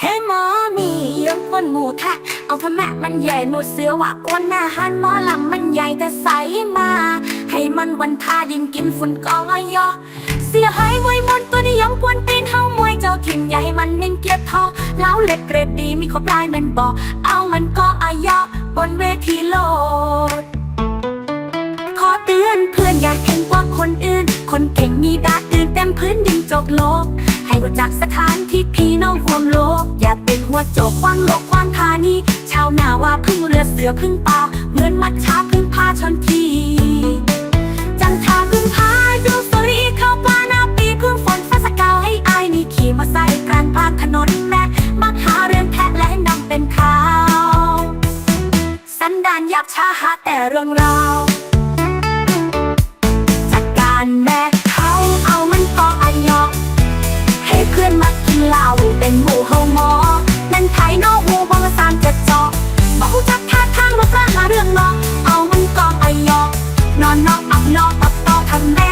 เฮ้หมอมีเยังคนหมูแทะเอาทำแม่มันใหญ่หนูเสือว่ากวนหน้าหันหมอลำมันใหญ่แต่ใสมา ให้มันวันทาดินกินฝุ่นกองอยอเสียหายไว้หมดตัวนี้ยังกวนตีนเฮามวยเจ้าถิ่นใหญ่มันเน้นเกียรทอแล้วเล็กเกรดดีมีครบลายมันบอกเอามันก็อายะบนเวทีโลด ขอเตือนเพื่อนอย่าเก่งกว่าคนอื่น คนเก่งมีดาอื่นเต็มพื้นดินจกโลก ให้รู้จักสถานที่พี่น้องรวมโลก อย่าเป็นหัวโจกควางโลกควางธานีชาวนาว่าพึ่งเรือเสือพึ่งป่าเหมือนมัดช้าพึ่งพาชนทีจันทาพึ่งพาดูสตรีเข้าปลานาปีพึ่งฝนฟ้าสกาวให้อายนี่ขี่มาใส่กลางภาคถนนแม่มักหาเรื่องแทะและนำเป็นข่าว สันดานหยาบช้าหาแต่เรื่องราวจัดการแม่ เป็นหมู่เฮาหมอนั่นไทยนอกหมู่บองสามจะเจาะบอกจักท่าทางมาพระหาเรื่องนอกเอามันกองอายอกนอนนอกอับนอกตับต่อทำแม่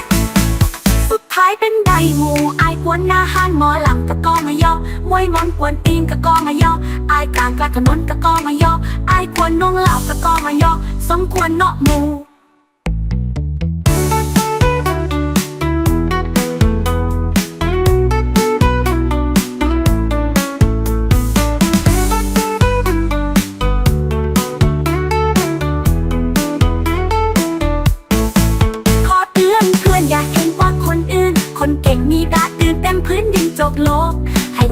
สุดท้ายเป็นไดหมูอายกวนหน้าห้านหมอลำกะกอมายอมวยมอนกวนตีนกะกอมายออายกลางกลางถนนกะกอมายออายควรนงเหล่ากะกอมายอสมควรเนาะหมู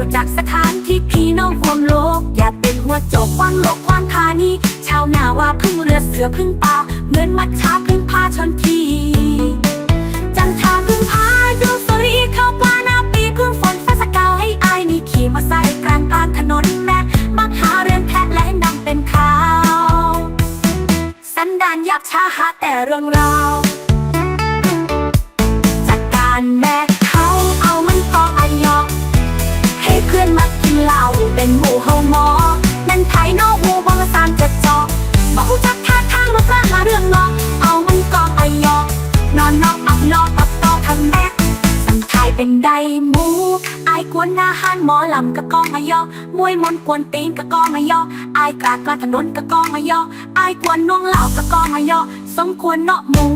รู้จักสถานที่พี่น้องรวมโลก อย่าเป็นหัวโจกวางโลกควางธานีชาวนาว่าพึ่งเรือเสือพึ่งป่าเหมือนมัดช้าพึ่งพาชนทีจันทาพึ่งพาดูสตรีเข้าปลานาปีพึ่งฝนฟ้าสกาวให้อายนี่ขี่มาใส่กลางกลางถนนแม่มักหาเรื่องแทะและนำเป็นข่าว สันดานหยาบช้าหาแต่เรื่องราวจัดการแม่ เป็นหมู่เฮาหมอนั่นไทยนอกหมู่บองสามจะเจาะบอกจักท่าทางมาพระหาเรื่องนอเอามันกองอยอกนอนนอกอับนอกตับต่อทำแม่สังทายเป็นไดหมูอายกวนหน้าห้านหมอลำกะกองอยอกมวยมนกวนตีนกะกองอยอกอายกลากลาถนนกะกองอยอกอายกวนนวงเหล่ากะกองอยอกสมควรเนาะหมู